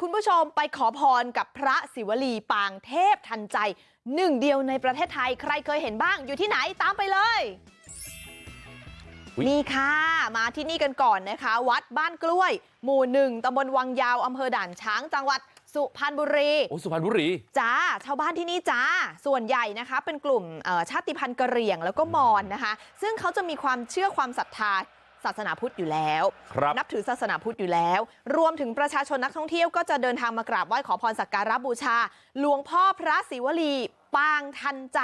คุณผู้ชมไปขอพรกับพระศิวลีปางเทพทันใจหนึ่งเดียวในประเทศไทยใครเคยเห็นบ้างอยู่ที่ไหนตามไปเลยอุ๊ยนี่ค่ะมาที่นี่กันก่อนนะคะ วัดบ้านกล้วย หมู่หนึ่งตำบลวังยาวอำเภอด่านช้างจังหวัดสุพรรณบุรีโอ้สุพรรณบุรีจ้าชาวบ้านที่นี่จ้าส่วนใหญ่นะคะ เป็นกลุ่มเอ่อชาติพันธุ์กะเหรี่ยงแล้วก็มอญนะคะ ซึ่งเขาจะมีความเชื่อความศรัทธา ศาสนาพุทธอยู่แล้วครับนับถือศาสนาพุทธอยู่แล้ว รวมถึงประชาชนนักท่องเที่ยวก็จะเดินทางมากราบไหว้ขอพรสักการะบูชา หลวงพ่อพระศิวลีปางทันใจ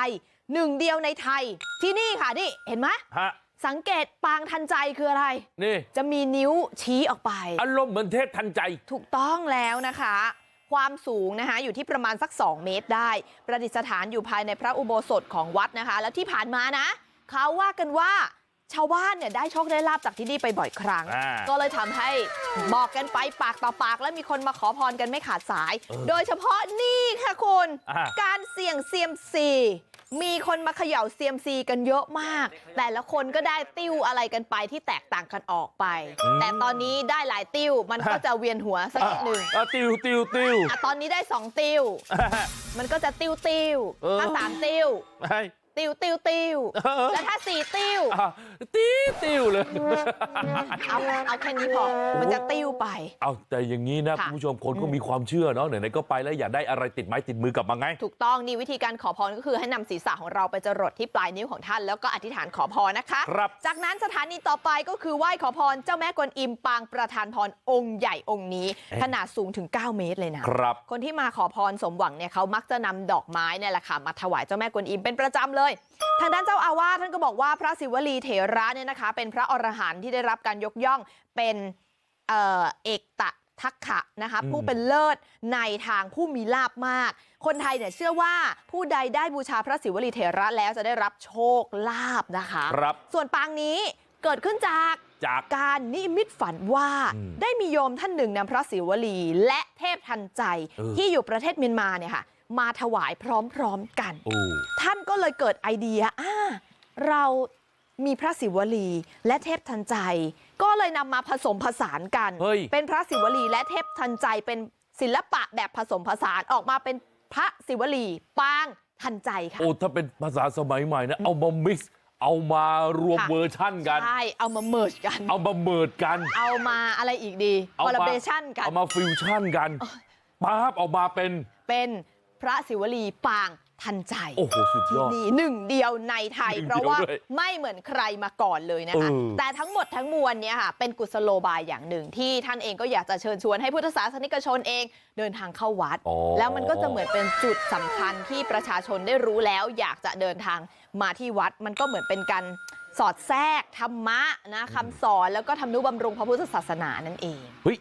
หนึ่งเดียวในไทย ที่นี่ค่ะนี่เห็นไหมฮะสังเกตปางทันใจคืออะไร นี่ จะมีนิ้วชี้ออกไป อารมณ์เหมือนเทพทันใจ ถูกต้องแล้วนะคะ ความสูงนะคะอยู่ที่ประมาณสัก 2 เมตรได้ ประดิษฐานอยู่ภายในพระอุโบสถของวัดนะคะ แล้วที่ผ่านมานะ เขาว่ากันว่า ชาวบ้านเนี่ยได้โชคได้ลาบจากที่นี่ไปบ่อยครั้งอ่าก็เลยทำให้บอกกันไปปากต่อปาก แล้วมีคนมาขอพรกันไม่ขาดสายเออโดยเฉพาะนี่ค่ะคุณอ่าการเสี่ยงเซียมซีมีคนมาเขย่าเซียมซีกันเยอะมาก แต่ละคนก็ได้ติ้วอะไรกันไปที่แตกต่างกันออกไป แต่ตอนนี้ได้หลายติ้ว มันก็จะเวียนหัวสักนิดหนึ่งอะติวติวติวอะตอนนี้ได้สองติ้ว มันก็จะติ้วติ้วเออถ้าสามติ้วให้ ติ้วติ้วติ้วเออแล้วถ้าสี่ติ้วอะติวติวเลยเอาเอาแค่นี้พอมันจะติ้วไป เอาแต่อย่างนี้นะค่ะคุณผู้ชมคนก็มีความเชื่อเนาะไหนๆก็ไปแล้วอยากได้อะไรติดไม้ติดมือกลับมาไง ถูกต้องนี่วิธีการขอพรก็คือให้นำศีรษะของเราไปจรดที่ปลายนิ้วของท่านแล้วก็อธิษฐานขอพรนะคะครับจากนั้นสถานีต่อไปก็คือไหว้ขอพรเจ้าแม่กวนอิมปางประธานพรองค์ใหญ่องค์นี้เอ๊ะขนาดสูงถึง 9 เมตรเลยนะครับคนที่มาขอพรสมหวังเนี่ยเขามักจะนำดอกไม้เนี่ยแหละค่ะมาถวายเจ้าแม่กวนอิมเป็นประจำเลยทางด้านเจ้าอาวาสท่านก็บอกว่าพระศิวลีเถระเนี่ยนะคะ เป็นพระอรหันต์ที่ได้รับการยกย่องเป็นเอ่อเอกตะทักขะนะคะอืมผู้เป็นเลิศในทางผู้มีลาบมาก คนไทยเนี่ยเชื่อว่าผู้ใดได้บูชาพระศิวลีเถระแล้วจะได้รับโชคลาภนะคะครับส่วนปางนี้เกิดขึ้นจากจากการนิมิตฝันว่าอืมได้มีโยมท่านหนึ่งนำพระศิวลีและเทพทันใจเออที่อยู่ประเทศเมียนมาเนี่ยค่ะ มาถวายพร้อมๆกันโอ้ท่านก็เลยเกิดไอเดียอ่าเรามีพระศิวลีและเทพทันใจ ก็เลยนำมาผสมผสานกันเฮ้ยเป็นพระศิวลีและเทพทันใจเป็นศิลปะแบบผสมผสานออกมาเป็นพระศิวลีปางทันใจค่ะโอ้ถ้าเป็นภาษาสมัยใหม่นะเอามา mix เอามารวมค่ะเวอร์ชั่นกันใช่เอามาเมิร์จกัน เอามาเมิดกัน เอามาอะไรอีกดีเอาคอลลามาเบชันกันเอามาฟิวชั่นกันปั๊บออกมาเป็นเป็น พระศิวลีปางทันใจโอ้โหสุดยที่อดนี่หนึ่งเดียวในไทยหนึ่งเพราะว่าเดียวด้วยไม่เหมือนใครมาก่อนเลยนะคะเออแต่ทั้งหมดทั้งมวลเนี้ยค่ะเป็นกุศโลบายอย่างหนึ่งที่ท่านเองก็อยากจะเชิญชวนให้พุทธศาสนิกชนเองเดินทางเข้าวัดอ๋อแล้วมันก็จะเหมือนเป็นจุดสำคัญที่ประชาชนได้รู้แล้ว อยากจะเดินทางมาที่วัด มันก็เหมือนเป็นการสอดแทรกธรรมะนะคำสอนแล้วก็ทำนุบำรุงพระพุทธศาสนานั่นเองเฮ้ย